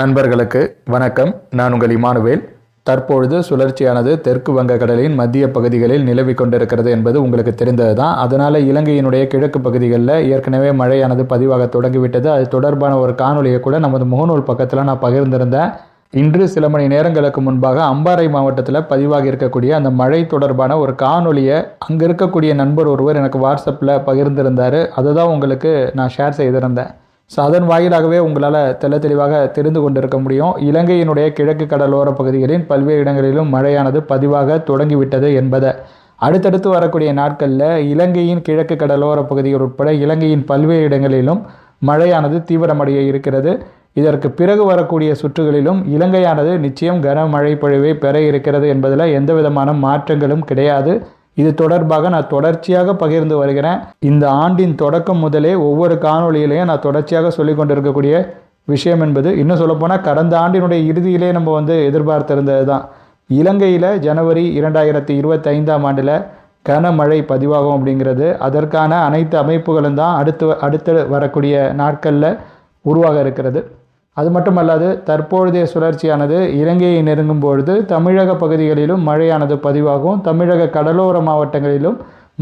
நண்பர்களுக்கு வணக்கம். நான் உங்கள் இமானுவேல். தற்பொழுது சுழற்சியானது தெற்கு வங்கக்கடலின் மத்திய பகுதிகளில் நிலவி கொண்டிருக்கிறது என்பது உங்களுக்கு தெரிந்தது தான் அதனால் இலங்கையினுடைய கிழக்கு பகுதிகளில் ஏற்கனவே மழையானது பதிவாக தொடங்கிவிட்டது. அது தொடர்பான ஒரு காணொலியை கூட நமது முகநூல் பக்கத்தில் நான் பகிர்ந்திருந்தேன். இன்று சில மணி நேரங்களுக்கு முன்பாக அம்பாறை மாவட்டத்தில் பதிவாகி இருக்கக்கூடிய அந்த மழை தொடர்பான ஒரு காணொலியை அங்கே இருக்கக்கூடிய நண்பர் ஒருவர் எனக்கு வாட்ஸ்அப்பில் பகிர்ந்திருந்தார். அதை தான் உங்களுக்கு நான் ஷேர் செய்திருந்தேன். ஸோ அதன் வாயிலாகவே உங்களால் தெள்ள தெளிவாக தெரிந்து கொண்டிருக்க முடியும். இலங்கையினுடைய கிழக்கு கடலோர பகுதிகளின் பல்வேறு இடங்களிலும் மழையானது பதிவாக தொடங்கிவிட்டது என்பதை. அடுத்தடுத்து வரக்கூடிய நாட்களில் இலங்கையின் கிழக்கு கடலோர பகுதிகள் உட்பட இலங்கையின் பல்வேறு இடங்களிலும் மழையானது தீவிரமடைய இருக்கிறது. இதற்கு பிறகு வரக்கூடிய சுற்றுகளிலும் இலங்கையானது நிச்சயம் கனமழை பொழிவை பெற இருக்கிறது என்பதில் எந்த விதமான மாற்றங்களும் கிடையாது. இது தொடர்பாக நான் தொடர்ச்சியாக பகிர்ந்து வருகிறேன். இந்த ஆண்டின் தொடக்கம் முதலே ஒவ்வொரு காணொளியிலையும் நான் தொடர்ச்சியாக சொல்லி கொண்டிருக்கக்கூடிய விஷயம் என்பது இன்னும் சொல்லப்போனால் கடந்த ஆண்டினுடைய இறுதியிலே நம்ம வந்து எதிர்பார்த்திருந்தது தான். இலங்கையில் ஜனவரி இரண்டாயிரத்தி இருபத்தைந்தாம் ஆண்டில் கனமழை பதிவாகும் அப்படிங்கிறது. அதற்கான அனைத்து அமைப்புகளும் தான் அடுத்து அடுத்து வரக்கூடிய நாட்களில் உருவாக இருக்கிறது. அது மட்டுமல்லாது தற்பொழுதைய சுழற்சியானது இலங்கையை நெருங்கும் பொழுது தமிழக பகுதிகளிலும் மழையானது பதிவாகும். தமிழக கடலோர மாவட்டங்களிலும்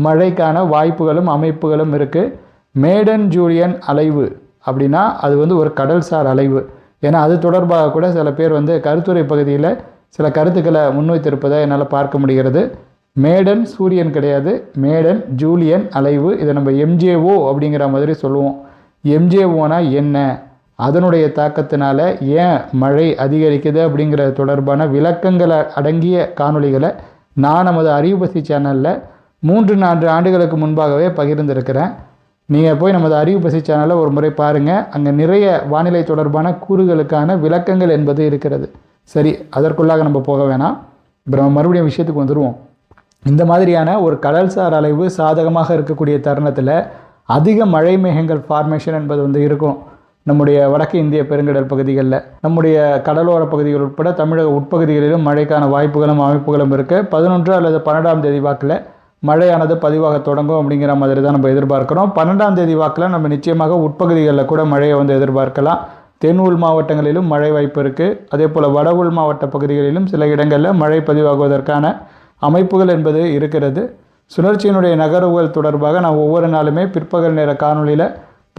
மழைக்கான வாய்ப்புகளும் அமைப்புகளும் இருக்குது மேடன் ஜூலியன் அலைவு அப்படின்னா அது வந்து ஒரு கடல்சார் அலைவு. ஏன்னா அது தொடர்பாக கூட சில பேர் வந்து கருத்துரை பகுதியில் சில கருத்துக்களை முன்வைத்திருப்பதை என்னால் பார்க்க முடிகிறது. மேடன் சூரியன் கிடையாது. மேடன் ஜூலியன் அலைவு. இதை நம்ம எம்ஜேஓ அப்படிங்கிற மாதிரி சொல்லுவோம். எம்ஜேஓனா என்ன? அதனுடைய தாக்கத்தினால ஏன் மழை அதிகரிக்குது அப்படிங்கிற தொடர்பான விளக்கங்களை அடங்கிய காணொளிகளை நான் நமது அறிவுபசி சேனலில் மூன்று நான்கு ஆண்டுகளுக்கு முன்பாகவே பகிர்ந்திருக்கிறேன். நீங்கள் போய் நமது அறிவுபசி சேனலில் ஒரு முறை பாருங்கள் அங்கே நிறைய வானிலை தொடர்பான கூறுகளுக்கான விளக்கங்கள் என்பது இருக்கிறது. சரி அதற்குள்ளாக நம்ம போக வேணாம். இப்போ நம்ம மறுபடியும் விஷயத்துக்கு வந்துடுவோம் இந்த மாதிரியான ஒரு கடல்சார் அலைவு சாதகமாக இருக்கக்கூடிய தருணத்தில் அதிக மழை மேகங்கள் ஃபார்மேஷன் என்பது வந்து இருக்கும். நம்முடைய வடக்கு இந்திய பெருங்கடல் பகுதிகளில் நம்முடைய கடலோர பகுதிகள் உட்பட தமிழக உட்பகுதிகளிலும் மழைக்கான வாய்ப்புகளும் அமைப்புகளும் இருக்குது பதினொன்று அல்லது பன்னெண்டாம் தேதி வாக்கில் மழையானது பதிவாக தொடங்கும் அப்படிங்கிற மாதிரி தான் நம்ம எதிர்பார்க்குறோம். பன்னெண்டாம் தேதி வாக்கில் நம்ம நிச்சயமாக உட்பகுதிகளில் கூட மழையை வந்து எதிர்பார்க்கலாம். தென் உள் மாவட்டங்களிலும் மழை வாய்ப்பு இருக்குது அதே போல் வட உள் மாவட்ட பகுதிகளிலும் சில இடங்களில் மழை பதிவாகுவதற்கான அமைப்புகள் என்பது இருக்கிறது. சுழற்சியினுடைய நகர்வுகள் தொடர்பாக நான் ஒவ்வொரு நாளுமே பிற்பகல் நேர காணொளியில்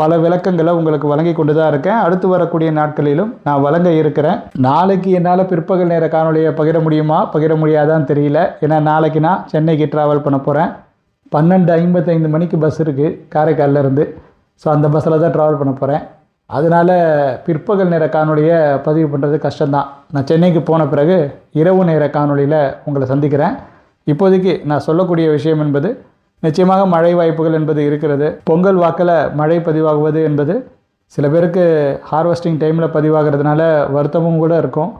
பல விளக்கங்களை உங்களுக்கு வழங்கி கொண்டு தான் இருக்கேன். அடுத்து வரக்கூடிய நாட்களிலும் நான் வழங்க இருக்கிறேன். நாளைக்கு என்னால் பிற்பகல் நேர காணொலியை பகிர முடியுமா? பகிர முடியாதான்னு தெரியல. ஏன்னா நாளைக்கு நான் சென்னைக்கு ட்ராவல் பண்ண போகிறேன் பன்னெண்டு ஐம்பத்தைந்து மணிக்கு பஸ் இருக்குது காரைக்கால்லேருந்து ஸோ அந்த பஸ்ஸில் தான் ட்ராவல் பண்ண போகிறேன் அதனால் பிற்பகல் நேர காணொலியை பதிவு பண்ணுறது கஷ்டம்தான். நான் சென்னைக்கு போன பிறகு இரவு நேர காணொலியில் உங்களை சந்திக்கிறேன். இப்போதைக்கு நான் சொல்லக்கூடிய விஷயம் என்பது நிச்சயமாக மழை வாய்ப்புகள் என்பது இருக்கிறது. பொங்கல் வாக்கில் மழை பதிவாகுவது என்பது சில பேருக்கு ஹார்வெஸ்டிங் டைமில் பதிவாகிறதுனால வருத்தமும் கூட இருக்கும்.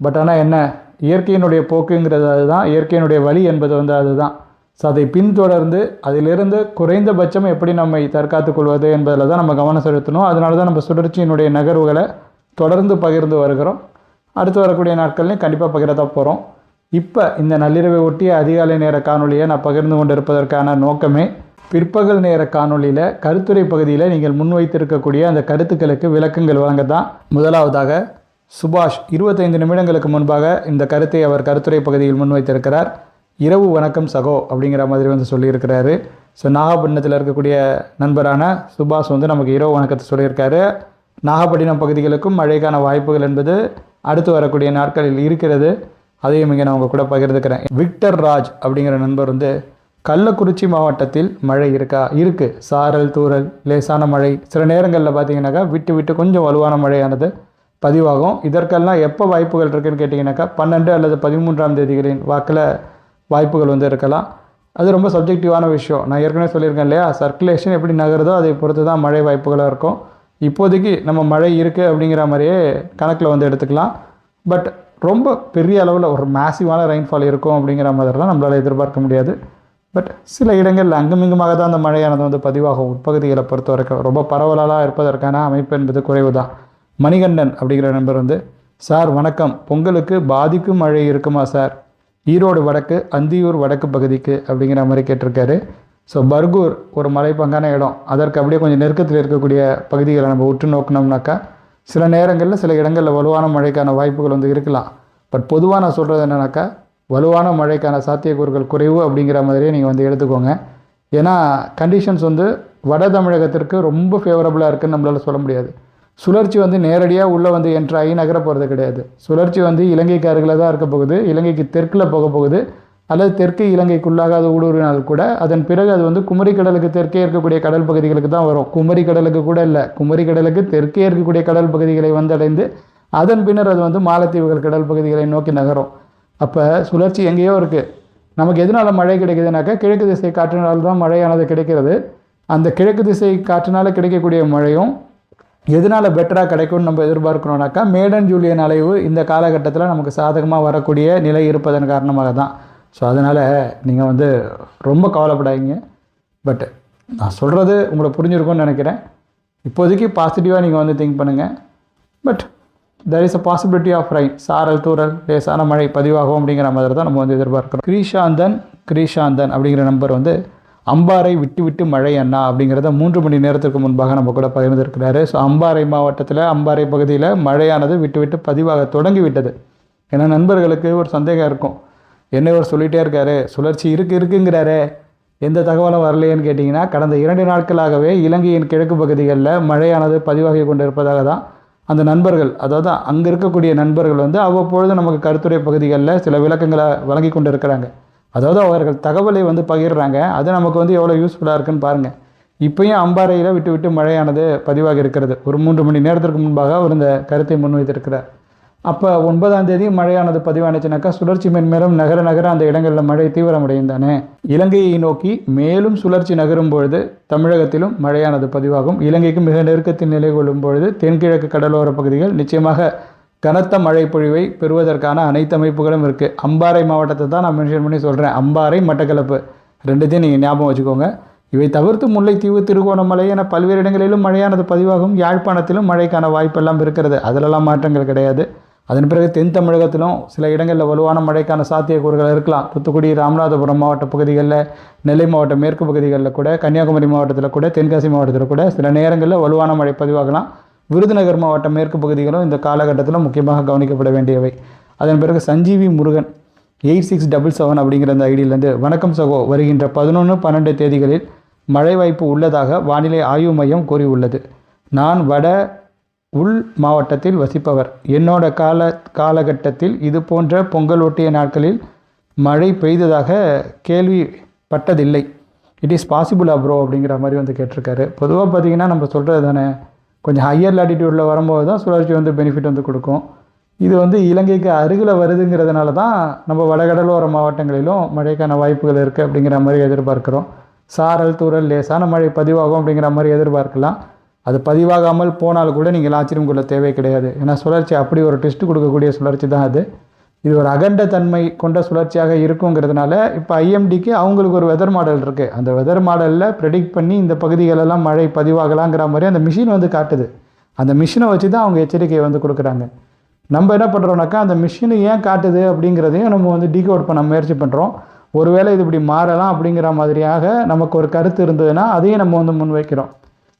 பட் ஆனால் என்ன? இயற்கையினுடைய போக்குங்கிறது அதுதான். இயற்கையினுடைய வழி என்பது வந்து அதுதான். ஸோ அதை பின்தொடர்ந்து அதிலிருந்து குறைந்தபட்சம் எப்படி நம்மை தற்காத்துக் கொள்வது என்பதில் தான் நம்ம கவனம் செலுத்தணும். அதனால தான் நம்ம சுழற்சியினுடைய நகர்வுகளை தொடர்ந்து பகிர்ந்து வருகிறோம். அடுத்து வரக்கூடிய நாட்கள்லையும் கண்டிப்பாக பகிர போகிறோம் இப்போ இந்த நள்ளிரவை ஒட்டிய அதிகாலை நேர காணொலியை நான் பகிர்ந்து கொண்டிருப்பதற்கான நோக்கமே பிற்பகல் நேர காணொலியில் கருத்துரை பகுதியில் நீங்கள் முன்வைத்திருக்கக்கூடிய அந்த கருத்துக்களுக்கு விளக்கங்கள் வழங்க தான் முதலாவதாக சுபாஷ் இருபத்தைந்து நிமிடங்களுக்கு முன்பாக இந்த கருத்தை அவர் கருத்துரை பகுதியில் முன்வைத்திருக்கிறார் இரவு வணக்கம் சகோ அப்படிங்கிற மாதிரி வந்து சொல்லியிருக்கிறாரு. ஸோ நாகப்பட்டினத்தில் இருக்கக்கூடிய நண்பரான சுபாஷ் வந்து நமக்கு இரவு வணக்கத்தை சொல்லியிருக்காரு. நாகப்பட்டினம் பகுதிகளுக்கும் மழைக்கான வாய்ப்புகள் என்பது அடுத்து வரக்கூடிய நாட்களில் இருக்கிறது. அதையும் இங்கே நான் உங்கள் கூட பகிர்ந்துக்கிறேன். விக்டர் ராஜ் அப்படிங்கிற நண்பர் வந்து கள்ளக்குறிச்சி மாவட்டத்தில் மழை இருக்கா? இருக்குது சாரல் தூரல் லேசான மழை. சில நேரங்களில் பார்த்தீங்கன்னாக்கா விட்டு விட்டு கொஞ்சம் வலுவான மழையானது பதிவாகும். இதற்கெல்லாம் எப்போ வாய்ப்புகள் இருக்குன்னு கேட்டிங்கனாக்கா பன்னெண்டு அல்லது பதிமூன்றாம் தேதிகளின் வாக்கில் வாய்ப்புகள் வந்து இருக்கலாம். அது ரொம்ப சப்ஜெக்டிவான விஷயம். நான் ஏற்கனவே சொல்லியிருக்கேன் இல்லையா? சர்க்குலேஷன் எப்படி நகருதோ அதை பொறுத்து தான் மழை வாய்ப்புகளாக இருக்கும். இப்போதைக்கு நம்ம மழை இருக்குது அப்படிங்கிற மாதிரியே கணக்கில் வந்து எடுத்துக்கலாம். பட் ரொம்ப பெரிய அளவில் ஒரு மேசிவான ரெயின்ஃபால் இருக்கும் அப்படிங்கிற மாதிரிலாம் நம்மளால் எதிர்பார்க்க முடியாது. பட் சில இடங்களில் அங்குமிங்குமாக தான் அந்த மழையானது வந்து பதிவாகும். உட்பகுதிகளை பொறுத்த வரைக்கும் ரொம்ப பரவலாக இருப்பதற்கான அமைப்பு என்பது குறைவு தான் மணிகண்டன் அப்படிங்கிற நண்பர் வந்து சார் வணக்கம். பொங்கலுக்கு பாதிக்கும் மழை இருக்குமா சார்? ஈரோடு வடக்கு அந்தியூர் வடக்கு பகுதிக்கு அப்படிங்கிற மாதிரி கேட்டிருக்காரு. ஸோ பர்கூர் ஒரு மலைப்பங்கான இடம். அதற்கு அப்படியே கொஞ்சம் நெருக்கத்தில் இருக்கக்கூடிய பகுதிகளை நம்ம உற்று நோக்கினோம்னாக்கா சில நேரங்களில் சில இடங்களில் வலுவான மழைக்கான வாய்ப்புகள் வந்து இருக்கலாம். பட் பொதுவாக நான் சொல்கிறது என்னென்னாக்கா வலுவான மழைக்கான சாத்தியக்கூறுகள் குறைவு அப்படிங்கிற மாதிரியே நீங்கள் வந்து எடுத்துக்கோங்க. ஏன்னா கண்டிஷன்ஸ் வந்து வட தமிழகத்திற்கு ரொம்ப ஃபேவரபுளாக இருக்குன்னு நம்மளால் சொல்ல முடியாது. சுழற்சி வந்து நேரடியாக உள்ளே வந்து என்ட்ராகி நகர போகிறது கிடையாது. சுழற்சி வந்து இலங்கைக்கு அருகில் தான் இருக்க போகுது. இலங்கைக்கு தெற்கில் போக போகுது. அல்லது தெற்கு இலங்கைக்குள்ளாக அது ஊடுருவினால் கூட அதன் பிறகு அது வந்து குமரி கடலுக்கு தெற்கே இருக்கக்கூடிய கடல் பகுதிகளுக்கு தான் வரும். குமரி கடலுக்கு கூட இல்லை. குமரி கடலுக்கு தெற்கே இருக்கக்கூடிய கடல் பகுதிகளை வந்தடைந்து அதன் பின்னர் அது வந்து மாலத்தீவுகள் கடல் பகுதிகளை நோக்கி நகரும். அப்போ சுழற்சி எங்கேயோ இருக்குது நமக்கு எதனால் மழை கிடைக்குதுனாக்கா கிழக்கு திசை காற்றினால் தான் மழையானது கிடைக்கிறது. அந்த கிழக்கு திசை காற்றினால் கிடைக்கக்கூடிய மழையும் எதனால் பெட்டராக கிடைக்கும்னு நம்ம எதிர்பார்க்கணுன்னாக்கா மேடன் ஜூலியன் அலைவு இந்த காலகட்டத்தில் நமக்கு சாதகமாக வரக்கூடிய நிலை இருப்பதன் காரணமாக தான் ஸோ அதனால் நீங்கள் வந்து ரொம்ப கவலைப்படாதீங்க. பட் நான் சொல்கிறது உங்களை புரிஞ்சிருக்கும்னு நினைக்கிறேன். இப்போதைக்கு பாசிட்டிவாக நீங்கள் வந்து திங்க் பண்ணுங்கள் but there is a possibility of rain சாரல் தூரல் லேசான மழை பதிவாகும் அப்படிங்கிற மாதிரி தான் நம்ம வந்து எதிர்பார்க்குறோம். கிரீஷாந்தன் கிரீஷாந்தன் அப்படிங்கிற நம்பர் வந்து அம்பாறை விட்டு விட்டு மழை அண்ணா அப்படிங்கிறத மூன்று மணி நேரத்திற்கு முன்பாக நம்ம கூட பகிர்ந்திருக்கிறாரு. ஸோ அம்பாறை மாவட்டத்தில் அம்பாறை பகுதியில் மழையானது விட்டு விட்டு பதிவாக தொடங்கி விட்டது ஏன்னா நண்பர்களுக்கு ஒரு சந்தேகம் இருக்கும். என்ன இவர் சொல்லிகிட்டே இருக்காரு. சுழற்சி இருக்கு இருக்குங்கிறாரு. எந்த தகவலும் வரலையேன்னு கேட்டிங்கன்னா கடந்த இரண்டு நாட்களாகவே இலங்கையின் கிழக்கு பகுதிகளில் மழையானது பதிவாகி கொண்டிருப்பதாக தான் அந்த நண்பர்கள் அதாவது அங்கே இருக்கக்கூடிய நண்பர்கள் வந்து அவ்வப்பொழுது நமக்கு கருத்துரை பகுதிகளில் சில விளக்கங்களை வழங்கி கொண்டு இருக்கிறாங்க அதாவது அவர்கள் தகவலை வந்து பகிர்றாங்க. அது நமக்கு வந்து எவ்வளோ யூஸ்ஃபுல்லாக இருக்குன்னு பாருங்கள் இப்பயும் அம்பாறையில் விட்டு விட்டு மழையானது பதிவாகி இருக்கிறது. ஒரு மூன்று மணி நேரத்திற்கு முன்பாக அவர் இந்த கருத்தை முன்வைத்திருக்கிறார். அப்போ ஒன்பதாம் தேதி மழையானது பதிவானுச்சுனாக்கா சுழற்சி மென்மேலும் நகர நகர அந்த இடங்களில் மழை தீவிரமடையும் தானே இலங்கையை நோக்கி மேலும் சுழற்சி நகரும் பொழுது தமிழகத்திலும் மழையானது பதிவாகும். இலங்கைக்கு மிக நெருக்கத்தில் நிலை கொள்ளும் பொழுது தென்கிழக்கு கடலோர பகுதிகள் நிச்சயமாக கனத்த மழை பொழிவை பெறுவதற்கான அனைத்து அமைப்புகளும் இருக்குது அம்பாறை மாவட்டத்தை தான் நான் மென்ஷன் பண்ணி சொல்கிறேன் அம்பாறை மட்டக்களப்பு ரெண்டுத்தையும் நீங்கள் ஞாபகம் வச்சுக்கோங்க. இவை தவிர்த்து முல்லைத்தீவு திருகோணமலை என பல்வேறு இடங்களிலும் மழையானது பதிவாகும். யாழ்ப்பாணத்திலும் மழைக்கான வாய்ப்பெல்லாம் இருக்கிறது. அதிலெல்லாம் மாற்றங்கள் கிடையாது. அதன் பிறகு தென் தமிழகத்திலும் சில இடங்களில் வலுவான மழைக்கான சாத்தியக்கூறுகள் இருக்கலாம். தூத்துக்குடி ராமநாதபுரம் மாவட்ட பகுதிகளில் நெல்லை மாவட்ட மேற்கு பகுதிகளில் கூட கன்னியாகுமரி மாவட்டத்தில் கூட தென்காசி மாவட்டத்தில் கூட சில நேரங்களில் வலுவான மழை பதிவாகலாம். விருதுநகர் மாவட்ட மேற்கு பகுதிகளும் இந்த காலகட்டத்தில் முக்கியமாக கவனிக்கப்பட வேண்டியவை. அதன் பிறகு Sanjeevi Murugan eight six double seven அப்படிங்கிற அந்த ஐடியிலேருந்து வணக்கம் சகோ வருகின்ற பதினொன்று பன்னெண்டு தேதிகளில் மழை வாய்ப்பு உள்ளதாக வானிலை ஆய்வு மையம் கூறியுள்ளது. நான் வட உள் மாவட்டத்தில் வசிப்பவர். என்னோட கால காலகட்டத்தில் இது போன்ற பொங்கல் ஒட்டிய நாட்களில் மழை பெய்ததாக கேள்விப்பட்டதில்லை. இட் இஸ் பாசிபிள் ப்ரோ அப்படிங்கிற மாதிரி வந்து கேட்டிருக்காரு. பொதுவாக பார்த்தீங்கன்னா நம்ம சொல்கிறது தானே கொஞ்சம் ஹையர் லாட்டிடியூடில் வரும்போது தான் சுழற்சி வந்து பெனிஃபிட் வந்து கொடுக்கும். இது வந்து இலங்கைக்கு அருகில் வருதுங்கிறதுனால தான் நம்ம வடகடலோர மாவட்டங்களிலும் மழைக்கான வாய்ப்புகள் இருக்குது அப்படிங்கிற மாதிரி எதிர்பார்க்குறோம். சாரல் தூரல் லேசான மழை பதிவாகும் அப்படிங்கிற மாதிரி எதிர்பார்க்கலாம். அது பதிவாகாமல் போனால் கூட நீங்கள் ஆச்சரியம் கொள்ள தேவை கிடையாது. ஏன்னா சுழற்சி அப்படி ஒரு டெஸ்ட் கொடுக்கக்கூடிய சுழற்சி தான் அது. இது ஒரு அகண்ட தன்மை கொண்ட சுழற்சியாக இருக்குங்கிறதுனால இப்போ ஐஎம்டிக்கு அவங்களுக்கு ஒரு வெதர் மாடல் இருக்குது அந்த வெதர் மாடலில் ப்ரெடிக்ட் பண்ணி இந்த பகுதிகளெல்லாம் மழை பதிவாகலாங்கிற மாதிரி அந்த மிஷின் வந்து காட்டுது. அந்த மிஷினை வச்சு தான் அவங்க எச்சரிக்கையை வந்து கொடுக்குறாங்க. நம்ம என்ன பண்ணுறோம்னாக்கா அந்த மிஷினு ஏன் காட்டுது அப்படிங்கிறதையும் நம்ம வந்து டீகோட் பண்ண முயற்சி பண்ணுறோம் ஒருவேளை இது இப்படி மாறலாம் அப்படிங்கிற மாதிரியாக நமக்கு ஒரு கருத்து இருந்ததுன்னா அதையும் நம்ம வந்து முன்வைக்கிறோம்.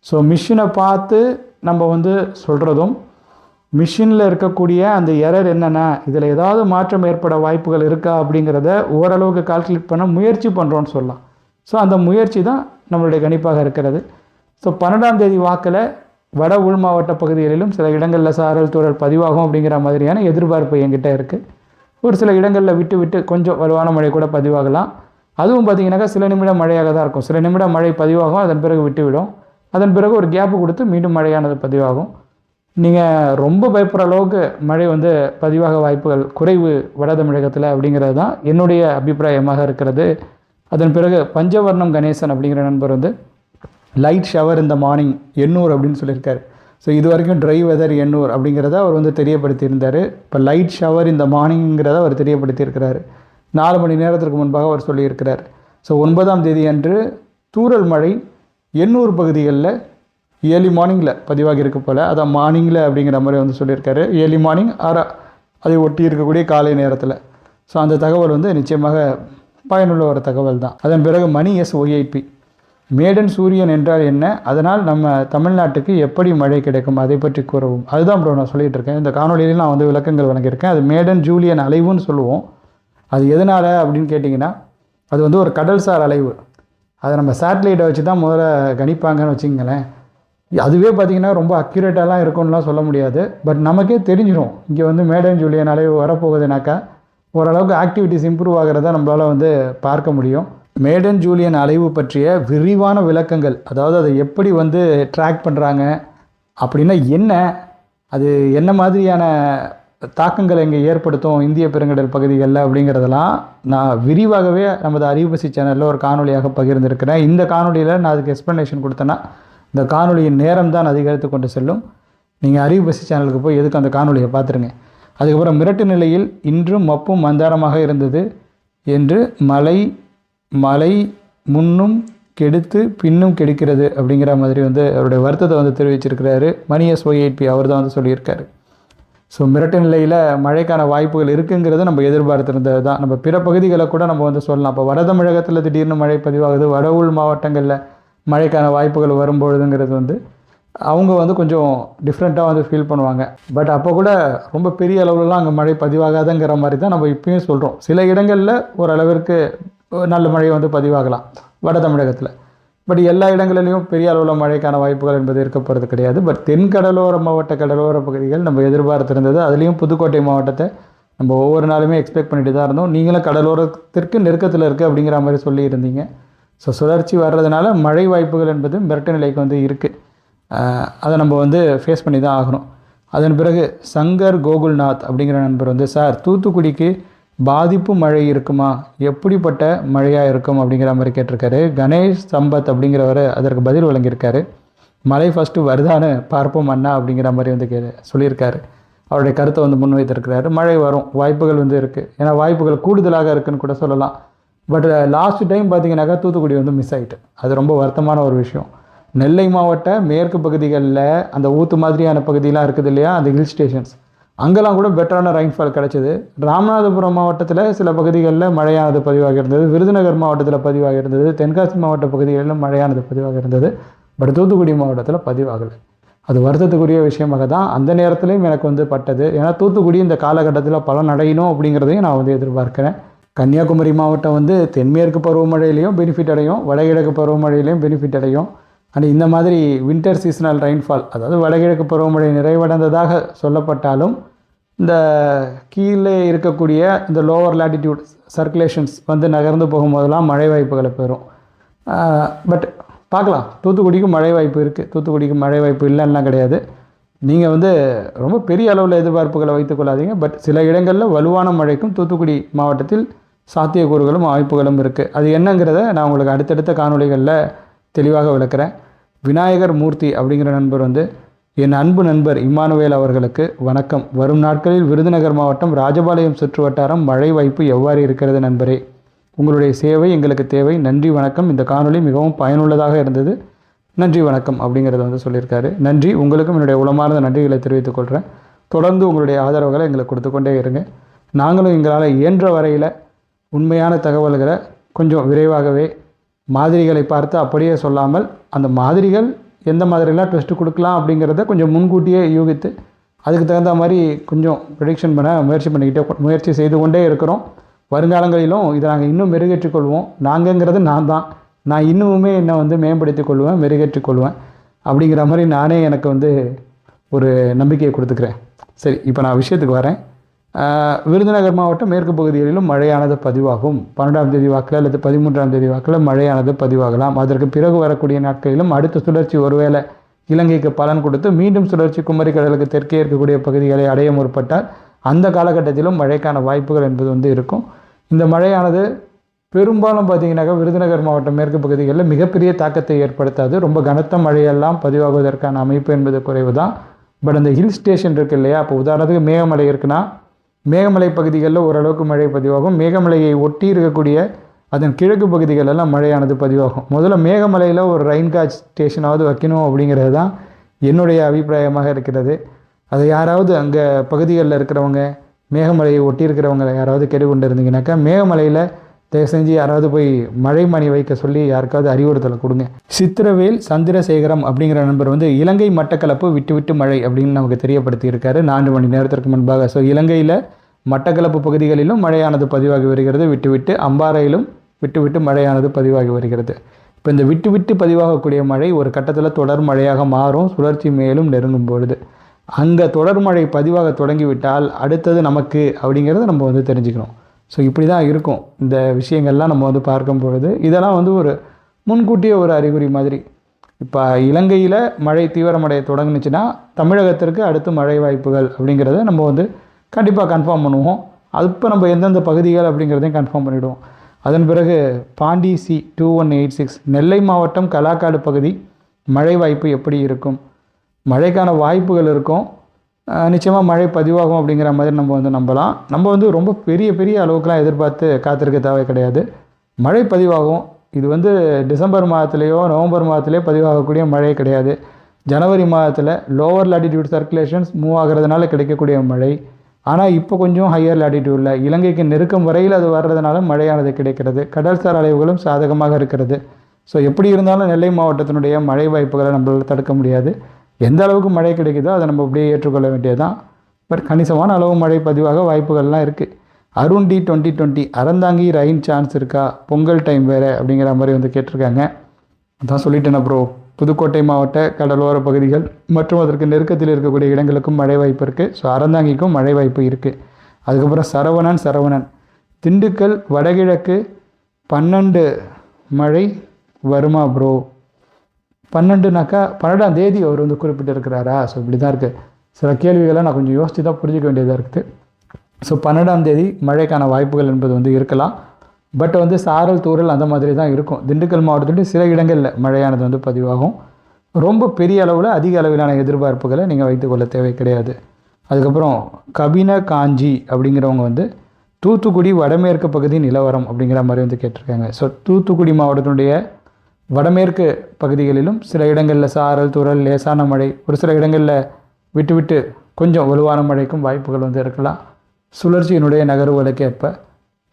ஸோ மிஷினை பார்த்து நம்ம வந்து சொல்கிறதும் மிஷினில் இருக்கக்கூடிய அந்த எரர் என்னென்ன இதில் ஏதாவது மாற்றம் ஏற்பட வாய்ப்புகள் இருக்கா அப்படிங்கிறத ஓரளவுக்கு கால்குலேட் பண்ண முயற்சி பண்ணுறோன்னு சொல்லலாம். ஸோ அந்த முயற்சி தான் நம்மளுடைய கணிப்பாக இருக்கிறது. ஸோ பன்னெண்டாம் தேதி வாக்கில் வட உள் மாவட்ட பகுதிகளிலும் சில இடங்களில் சாரல் தூறல் பதிவாகும் அப்படிங்கிற மாதிரியான எதிர்பார்ப்பு என்கிட்ட இருக்குது ஒரு சில இடங்களில் விட்டு விட்டு கொஞ்சம் வலுவான மழை கூட பதிவாகலாம். அதுவும் பார்த்தீங்கன்னாக்கா சில நிமிடம் மழையாக தான் இருக்கும். சில நிமிடம் மழை பதிவாகும் அதன் பிறகு விட்டுவிடும். அதன் பிறகு ஒரு கேப்பு கொடுத்து மீண்டும் மழையானது பதிவாகும். நீங்கள் ரொம்ப பயப்படுற அளவுக்கு மழை வந்து பதிவாக வாய்ப்புகள் குறைவு வட தமிழகத்தில் அப்படிங்கிறது தான் என்னுடைய அபிப்பிராயமாக இருக்கிறது. அதன் பிறகு பஞ்சவர்ணம் கணேசன் அப்படிங்கிற நண்பர் வந்து லைட் ஷவர் இந்த மார்னிங் எண்ணூர் அப்படின்னு சொல்லியிருக்காரு. ஸோ இது வரைக்கும் ட்ரை வெதர் எண்ணூர் அப்படிங்கிறத அவர் வந்து தெரியப்படுத்தியிருந்தார். இப்போ லைட் ஷவர் இந்த மார்னிங்கிறத அவர் தெரியப்படுத்தியிருக்கிறார். நாலு மணி நேரத்திற்கு முன்பாக அவர் சொல்லியிருக்கிறார். ஸோ ஒன்பதாம் தேதி அன்று தூறல் மழை எண்ணூர் பகுதிகளில் ஏர்லி மார்னிங்கில் பதிவாகி இருக்க போல் அதான் மார்னிங்கில் அப்படிங்கிற மாதிரி வந்து சொல்லியிருக்காரு. ஏர்லி மார்னிங் ஆற அதை ஒட்டி இருக்கக்கூடிய காலை நேரத்தில். ஸோ அந்த தகவல் வந்து நிச்சயமாக பயனுள்ள ஒரு தகவல் தான் அதன் பிறகு மணி எஸ் ஒய்ஐபி மேடன் சூரியன் என்றால் என்ன? அதனால் நம்ம தமிழ்நாட்டுக்கு எப்படி மழை கிடைக்கும்? அதை பற்றி கூறவும். அதுதான் ப்ரோ நான் சொல்லிகிட்டு இருக்கேன். இந்த காணொலியில் நான் வந்து விளக்கங்கள் வழங்கியிருக்கேன். அது மேடன் ஜூலியன் அலைவுன்னு சொல்லுவோம். அது எதனால் அப்படின்னு கேட்டிங்கன்னா அது வந்து ஒரு கடல்சார் அலைவு. அதை நம்ம சேட்டலைட்டை வச்சு தான் முதல்ல கணிப்பாங்கன்னு வச்சுங்களேன். அதுவே பார்த்திங்கன்னா ரொம்ப அக்யூரேட்டாலாம் இருக்கும்லாம் சொல்ல முடியாது. பட் நமக்கே தெரிஞ்சிடும் இங்கே வந்து மேடன் ஜூலியன் அலைவு வரப்போகுதுனாக்கா ஓரளவுக்கு ஆக்டிவிட்டிஸ் இம்ப்ரூவ் ஆகிறத நம்மளால் வந்து பார்க்க முடியும். மேடன் ஜூலியன் அலைவு பற்றிய விரிவான விளக்கங்கள் அதாவது அதை எப்படி வந்து ட்ராக் பண்ணுறாங்க அப்படின்னா என்ன அது என்ன மாதிரியான தாக்கங்களை இங்கே ஏற்படுத்தும் இந்திய பெருங்கடல் பகுதிகளில் அப்படிங்கிறதெல்லாம் நான் விரிவாகவே நமது அறிவுபசி சேனலில் ஒரு காணொலியாக பகிர்ந்திருக்கிறேன். இந்த காணொலியில் நான் அதுக்கு எக்ஸ்ப்ளனேஷன் கொடுத்தேன்னா இந்த காணொலியின் நேரம் தான் அதிகரித்து கொண்டு செல்லும். நீங்கள் அறிவுபசி சேனலுக்கு போய் எதுக்கு அந்த காணொலியை பார்த்துருங்க. அதுக்கப்புறம் மிரட்டு நிலையில் இன்றும் மப்பும் மந்தாரமாக இருந்தது என்று மலை மலை முன்னும் கெடுத்து பின்னும் கெடுக்கிறது அப்படிங்கிற மாதிரி வந்து அவருடைய வருத்தத்தை வந்து தெரிவிச்சிருக்கிறாரு. மணி எஸ் அவர் தான் வந்து சொல்லியிருக்காரு. ஸோ மிரட்டு நிலையில் மழைக்கான வாய்ப்புகள் இருக்குங்கிறது நம்ம எதிர்பார்த்துருந்தது தான். நம்ம பிற பகுதிகளை கூட நம்ம வந்து சொல்லலாம். இப்போ வட தமிழகத்தில் திடீர்னு மழை பதிவாகுது. வட உள் மாவட்டங்களில் மழைக்கான வாய்ப்புகள் வரும்பொழுதுங்கிறது வந்து அவங்க வந்து கொஞ்சம் டிஃப்ரெண்ட்டாக வந்து ஃபீல் பண்ணுவாங்க. பட் அப்போ கூட ரொம்ப பெரிய அளவுலலாம் அங்கே மழை பதிவாகாதுங்கிற மாதிரி தான் நம்ம இப்பயும் சொல்கிறோம் சில இடங்களில் ஓரளவிற்கு நல்ல மழை வந்து பதிவாகலாம். வட தமிழகத்தில். பட் எல்லா இடங்களிலையும் பெரிய அளவில் மழைக்கான வாய்ப்புகள் என்பது இருக்கப்படுறது கிடையாது. பட் தென் கடலோர மாவட்ட கடலோர பகுதிகள் நம்ம எதிர்பார்த்திருந்தது அதுலேயும் புதுக்கோட்டை மாவட்டத்தை நம்ம ஒவ்வொரு நாளுமே எக்ஸ்பெக்ட் பண்ணிட்டு தான் இருந்தோம். நீங்களும் கடலோரத்திற்கு நெருக்கத்தில் இருக்குது அப்படிங்கிற மாதிரி சொல்லியிருந்தீங்க ஸோ சுழற்சி வர்றதுனால மழை வாய்ப்புகள் என்பது மிரட்ட நிலைக்கு வந்து இருக்குது அதை நம்ம வந்து ஃபேஸ் பண்ணி தான் ஆகணும். அதன் பிறகு சங்கர் கோகுல்நாத் அப்படிங்கிற நண்பர் வந்து சார் தூத்துக்குடிக்கு பாதிப்பு மழை இருக்குமா? எப்படிப்பட்ட மழையாக இருக்கும் அப்படிங்கிற மாதிரி கேட்டிருக்காரு. கணேஷ் சம்பத் அப்படிங்கிறவர் அதற்கு பதில் வழங்கியிருக்காரு. மழை ஃபஸ்ட்டு வருதான்னு பார்ப்போம் அண்ணா அப்படிங்கிற மாதிரி வந்து கே சொல்லியிருக்காரு. அவருடைய கருத்தை வந்து முன்வைத்திருக்கிறாரு. மழை வரும் வாய்ப்புகள் வந்து இருக்குது ஏன்னா வாய்ப்புகள் கூடுதலாக இருக்குன்னு கூட சொல்லலாம். பட் லாஸ்ட் டைம் பார்த்தீங்கன்னாக்கா தூத்துக்குடி வந்து மிஸ் ஆகிட்டு அது ரொம்ப வருத்தமான ஒரு விஷயம். நெல்லை மாவட்ட மேற்கு பகுதிகளில் அந்த ஊத்து மாதிரியான பகுதியெலாம் இருக்குது இல்லையா? அந்த ஹில் ஸ்டேஷன்ஸ் அங்கெல்லாம் கூட பெட்டரான ரெயின்ஃபால் கிடச்சிது. ராமநாதபுரம் மாவட்டத்தில் சில பகுதிகளில் மழையானது பதிவாக இருந்தது. விருதுநகர் மாவட்டத்தில் பதிவாக இருந்தது. தென்காசி மாவட்ட பகுதிகளிலும் மழையானது பதிவாக இருந்தது. பட் தூத்துக்குடி மாவட்டத்தில் பதிவாகலை. அது வருத்தத்துக்குரிய விஷயமாக தான் அந்த நேரத்துலையும் எனக்கு வந்து பட்டது. ஏன்னா தூத்துக்குடி இந்த காலகட்டத்தில் பலன் அடையணும் அப்படிங்கிறதையும் நான் வந்து எதிர்பார்க்குறேன். கன்னியாகுமரி மாவட்டம் வந்து தென்மேற்கு பருவமழையிலையும் பெனிஃபிட் அடையும். வடகிழக்கு பருவமழையிலையும் பெனிஃபிட் அடையும். அண்ட் இந்த மாதிரி வின்டர் சீசனல் ரெயின்ஃபால் அதாவது வடகிழக்கு பருவமழை நிறைவடைந்ததாக சொல்லப்பட்டாலும் இந்த கீழே இருக்கக்கூடிய இந்த லோவர் லேட்டிடியூட் சர்க்குலேஷன்ஸ் வந்து நகர்ந்து போகும்போதெல்லாம் மழை வாய்ப்புகளை பெறும். பட் பார்க்கலாம். தூத்துக்குடிக்கு மழை வாய்ப்பு இருக்குது தூத்துக்குடிக்கு மழை வாய்ப்பு இல்லைன்னா கிடையாது. நீங்கள் வந்து ரொம்ப பெரிய அளவில் எதிர்பார்ப்புகளை வைத்துக்கொள்ளாதீங்க பட் சில இடங்களில் வலுவான மழைக்கும் தூத்துக்குடி மாவட்டத்தில் சாத்தியக்கூறுகளும் வாய்ப்புகளும் இருக்குது அது என்னங்கிறத நான் உங்களுக்கு அடுத்தடுத்த காணொலிகளில் தெளிவாக விளக்குறேன். விநாயகர் மூர்த்தி அப்படிங்கிற நண்பர் வந்து என் அன்பு நண்பர் இம்மானுவேல் அவர்களுக்கு வணக்கம். வரும் நாட்களில் விருதுநகர் மாவட்டம் ராஜபாளையம் சுற்று வட்டாரம் மழை வாய்ப்பு எவ்வாறு இருக்கிறது நண்பரே? உங்களுடைய சேவை எங்களுக்கு தேவை. நன்றி வணக்கம். இந்த காணொலி மிகவும் பயனுள்ளதாக இருந்தது. நன்றி வணக்கம் அப்படிங்கிறத வந்து சொல்லியிருக்காரு. நன்றி. உங்களுக்கும் என்னுடைய உளமார்ந்த நன்றிகளை தெரிவித்துக் கொள்கிறேன் தொடர்ந்து உங்களுடைய ஆதரவுகளை எங்களுக்கு கொடுத்து கொண்டே இருங்க. நாங்களும் எங்களால் இயன்ற வரையில் உண்மையான தகவல்களை கொஞ்சம் விரைவாகவே மாதிரிகளை பார்த்து அப்படியே சொல்லாமல் அந்த மாதிரிகள் எந்த மாதிரிலாம் டெஸ்ட்டு கொடுக்கலாம் அப்படிங்கிறத கொஞ்சம் முன்கூட்டியே யூகித்து அதுக்கு தகுந்த மாதிரி கொஞ்சம் ப்ரொடிக்ஷன் பண்ண முயற்சி பண்ணிக்கிட்டே முயற்சி செய்து கொண்டே இருக்கிறோம். வருங்காலங்களிலும் இதை நாங்கள் இன்னும் மெருகேற்றிக் கொள்வோம். நாங்கங்கிறது நான் தான். நான் இன்னுமே என்னை வந்து மேம்படுத்திக் கொள்வேன் மெருகேற்றிக் கொள்வேன். அப்படிங்கிற மாதிரி நானே எனக்கு வந்து ஒரு நம்பிக்கையை கொடுத்துக்கிறேன். சரி இப்போ நான் விஷயத்துக்கு வரேன். விருதுநகர் மாவட்டம் மேற்கு பகுதிகளிலும் மழையானது பதிவாகும். பன்னெண்டாம் தேதி வாக்கில் அல்லது பதிமூன்றாம் தேதி வாக்கில் மழையானது பதிவாகலாம். அதற்கு பிறகு வரக்கூடிய நாட்களிலும் அடுத்த சுழற்சி ஒருவேளை இலங்கைக்கு பலன் கொடுத்து மீண்டும் சுழற்சி குமரி கடலுக்கு தெற்கே இருக்கக்கூடிய பகுதிகளை அடைய முற்பட்டால் அந்த காலகட்டத்திலும் மழைக்கான வாய்ப்புகள் என்பது வந்து இருக்கும். இந்த மழையானது பெரும்பாலும் பார்த்தீங்கன்னாக்கா விருதுநகர் மாவட்டம் மேற்கு பகுதிகளில் மிகப்பெரிய தாக்கத்தை ஏற்படுத்தாது. ரொம்ப கனத்த மழையெல்லாம் பதிவாகுவதற்கான அமைப்பு என்பது குறைவு தான் பட் அந்த ஹில் ஸ்டேஷன் இருக்குது இல்லையா? அப்போ உதாரணத்துக்கு மேகமலை இருக்குன்னா மேகமலை பகுதிகளில் ஓரளவுக்கு மழை பதிவாகும். மேகமலையை ஒட்டி இருக்கக்கூடிய அதன் கிழக்கு பகுதிகளெல்லாம் மழையானது பதிவாகும். முதல்ல மேகமலையில் ஒரு ரெயின் காட்ச் ஸ்டேஷனாவது வைக்கணும் அப்படிங்கிறது தான் என்னுடைய அபிப்பிராயமாக இருக்கிறது. அதை யாராவது அங்கே பகுதிகளில் இருக்கிறவங்க மேகமலையை ஒட்டி இருக்கிறவங்க யாராவது கேட்டுக்கொண்டு இருந்தீங்கன்னாக்கா மேகமலையில் தயவு செஞ்சு யாராவது போய் மழை மணி வைக்க சொல்லி யாருக்காவது அறிவுறுத்தலை கொடுங்க. சித்திரவேல் சந்திரசேகரம் அப்படிங்கிற நண்பர் வந்து இலங்கை மட்டக்களப்பு விட்டு விட்டு மழை அப்படின்னு நமக்கு தெரியப்படுத்தி இருக்காரு நான்கு மணி நேரத்திற்கு முன்பாக. ஸோ இலங்கையில் மட்டக்களப்பு பகுதிகளிலும் மழையானது பதிவாகி வருகிறது. விட்டு விட்டு அம்பாறையிலும் விட்டு விட்டு மழையானது பதிவாகி வருகிறது. இப்போ இந்த விட்டு விட்டு பதிவாகக்கூடிய மழை ஒரு கட்டத்தில் தொடர் மழையாக மாறும். சுழற்சி மேலும் நெருங்கும் பொழுது. அங்கே தொடர் மழை பதிவாக தொடங்கிவிட்டால் அடுத்தது நமக்கு அப்படிங்கிறத நம்ம வந்து தெரிஞ்சுக்கணும். ஸோ இப்படி தான் இருக்கும். இந்த விஷயங்கள்லாம் நம்ம வந்து பார்க்கும் பொழுது இதெல்லாம் வந்து ஒரு முன்கூட்டியே ஒரு அறிகுறி மாதிரி. இப்போ இலங்கையில் மழை தீவிரமடைய தொடங்குனுச்சுன்னா தமிழகத்திற்கு அடுத்து மழை வாய்ப்புகள் அப்படிங்கிறத நம்ம வந்து கண்டிப்பாக கன்ஃபார்ம் பண்ணுவோம். அது இப்போ நம்ம எந்தெந்த பகுதிகள் அப்படிங்கிறதையும் கன்ஃபார்ம் பண்ணிவிடுவோம் அதன் பிறகு Pandi C two one eight six Nellai மாவட்டம் கலாக்காடு பகுதி மழை வாய்ப்பு எப்படி இருக்கும்? மழைக்கான வாய்ப்புகள் இருக்கும். நிச்சயமாக மழை பதிவாகும் அப்படிங்கிற மாதிரி நம்ம வந்து நம்பலாம். நம்ம வந்து ரொம்ப பெரிய பெரிய அளவுக்குலாம் எதிர்பார்த்து காத்திருக்க தேவை கிடையாது. மழை பதிவாகும். இது வந்து டிசம்பர் மாதத்துலேயோ நவம்பர் மாதத்துலேயோ பதிவாகக்கூடிய மழை கிடையாது. ஜனவரி மாதத்தில் லோவர் லாட்டிடியூட் சர்க்குலேஷன்ஸ் மூவ் ஆகிறதுனால கிடைக்கக்கூடிய மழை. ஆனால் இப்போ கொஞ்சம் ஹையர் லாட்டிடியூடில் இலங்கைக்கு நெருக்கம் வரையில் அது வர்றதுனால மழையானது கிடைக்கிறது. கடல்சார் அலைவுகளும் சாதகமாக இருக்கிறது. ஸோ எப்படி இருந்தாலும் நெல்லை மாவட்டத்தினுடைய மழை வாய்ப்புகளை நம்மளால் தடுக்க முடியாது. எந்த அளவுக்கு மழை கிடைக்குதோ அதை நம்ம அப்படியே ஏற்றுக்கொள்ள வேண்டியதுதான். பட் கணிசமான அளவு மழை பதிவாக வாய்ப்புகள்லாம் இருக்குது Arun T twenty twenty Aranthangi rain chance இருக்கா? பொங்கல் டைம் வேறு அப்படிங்கிற மாதிரி வந்து கேட்டிருக்காங்க. அதான் சொல்லிட்டேன் ப்ரோ புதுக்கோட்டை மாவட்ட கடலோர பகுதிகள் மற்றும் அதற்கு நெருக்கத்தில் இருக்கக்கூடிய இடங்களுக்கும் மழை வாய்ப்பு இருக்குது ஸோ அறந்தாங்கிக்கும் மழை வாய்ப்பு இருக்குது அதுக்கப்புறம் சரவணன் சரவணன். திண்டுக்கல் வடகிழக்கு பன்னெண்டு மழை வருமா ப்ரோ பன்னெண்டுனாக்கா பன்னெண்டாம் தேதி அவர் வந்து குறிப்பிட்டிருக்கிறாரா? ஸோ இப்படி தான் இருக்குது சில கேள்விகளை நான் கொஞ்சம் யோசித்து தான் புரிஞ்சிக்க வேண்டியதாக இருக்குது. ஸோ பன்னெண்டாம் தேதி மழைக்கான வாய்ப்புகள் என்பது வந்து இருக்கலாம். பட் வந்து சாரல் தூரல் அந்த மாதிரி தான் இருக்கும். திண்டுக்கல் மாவட்டத்துலேயும் சில இடங்களில் மழையானது வந்து பதிவாகும். ரொம்ப பெரிய அளவில் அதிக அளவிலான எதிர்பார்ப்புகளை நீங்கள் வைத்துக்கொள்ள தேவை கிடையாது. அதுக்கப்புறம் கபின காஞ்சி அப்படிங்கிறவங்க வந்து தூத்துக்குடி வடமேற்கு பகுதி நிலவரம் அப்படிங்கிற மாதிரி வந்து கேட்டிருக்காங்க. ஸோ தூத்துக்குடி மாவட்டத்தினுடைய வடமேற்கு பகுதிகளிலும் சில இடங்களில் சாரல் துறல் லேசான மழை ஒரு சில இடங்களில் விட்டு விட்டு கொஞ்சம் வலுவான மழைக்கும் வாய்ப்புகள் வந்து இருக்கலாம். சுழற்சியினுடைய நகர்வுகளுக்கு ஏற்ப.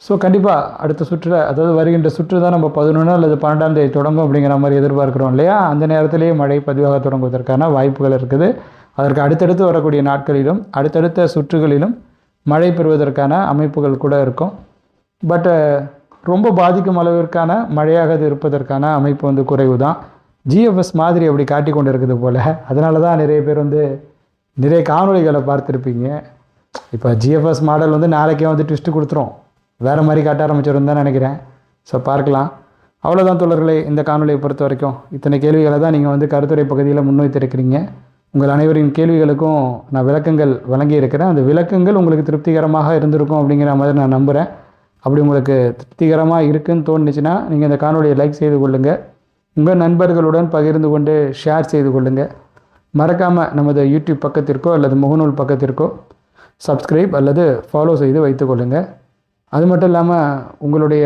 ஸோ கண்டிப்பாக அடுத்த சுற்றில் அதாவது வருகின்ற சுற்று தான் நம்ம பதினொன்று அல்லது பன்னெண்டாம் தேதி தொடங்கும் அப்படிங்கிற மாதிரி எதிர்பார்க்குறோம் இல்லையா? அந்த நேரத்திலேயே மழை பதிவாக தொடங்குவதற்கான வாய்ப்புகள் இருக்குது. அதற்கு அடுத்தடுத்து வரக்கூடிய நாட்களிலும் அடுத்தடுத்த சுற்றுகளிலும் மழை பெறுவதற்கான அமைப்புகள் கூட இருக்கும். பட்டு ரொம்ப பாதிக்கும் அளவிற்கான மழையாக அது இருப்பதற்கான அமைப்பு வந்து குறைவு தான் ஜிஎஃப்எஸ் மாதிரி அப்படி காட்டி கொண்டு இருக்குது போல். அதனால தான் நிறைய பேர் வந்து நிறைய காணொலிகளை பார்த்துருப்பீங்க. இப்போ ஜிஎஃப்எஸ் மாடல் வந்து நாளைக்கே வந்து ட்விஸ்ட்டு கொடுத்துரும். வேறு மாதிரி காட்ட ஆரம்பிச்சிடும் தான் நினைக்கிறேன். ஸோ பார்க்கலாம். அவ்வளோதான் தோழர்களே இந்த காணொலியை பொறுத்த வரைக்கும். இத்தனை கேள்விகளை தான் நீங்கள் வந்து கருத்துரை பகுதியில் முன்வைத்திருக்கிறீங்க. உங்கள் அனைவரின் கேள்விகளுக்கும் நான் விளக்கங்கள் வழங்கியிருக்கிறேன். அந்த விளக்கங்கள் உங்களுக்கு திருப்திகரமாக இருந்திருக்கும் அப்படிங்கிற மாதிரி நான் நம்புகிறேன் அப்படி உங்களுக்கு திருப்திகரமாக இருக்குன்னு தோணுச்சுன்னா நீங்கள் இந்த காணொலியை லைக் செய்து கொள்ளுங்கள் உங்கள் நண்பர்களுடன் பகிர்ந்து கொண்டு ஷேர் செய்து கொள்ளுங்கள் மறக்காமல் நமது யூடியூப் பக்கத்திற்கோ அல்லது முகநூல் பக்கத்திற்கோ சப்ஸ்கிரைப் அல்லது ஃபாலோ செய்து வைத்துக்கொள்ளுங்கள் அது மட்டும் இல்லாமல் உங்களுடைய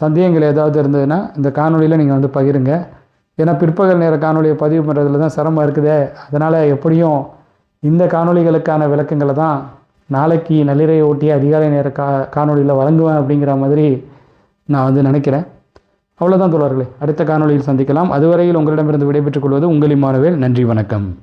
சந்தேகங்கள் ஏதாவது இருந்ததுன்னா இந்த காணொலியில் நீங்கள் வந்து பகிருங்க. ஏன்னா பிற்பகல் நேர காணொலியை பதிவு பண்ணுறதுல தான் சிரமம் இருக்குதே. அதனால் எப்படியும் இந்த காணொலிகளுக்கான விளக்கங்களை தான் நாளைக்கு நள்ளிரை ஓட்டி அதிகாலை நேர கா காணொலியில் வழங்குவேன் அப்படிங்கிற மாதிரி நான் வந்து நினைக்கிறேன். அவ்வளோதான் தோழர்களே. அடுத்த காணொலியில் சந்திக்கலாம். அதுவரையில் உங்களிடமிருந்து விடைபெற்றுக் கொள்வது உங்களின் மாணவர் நன்றி வணக்கம்.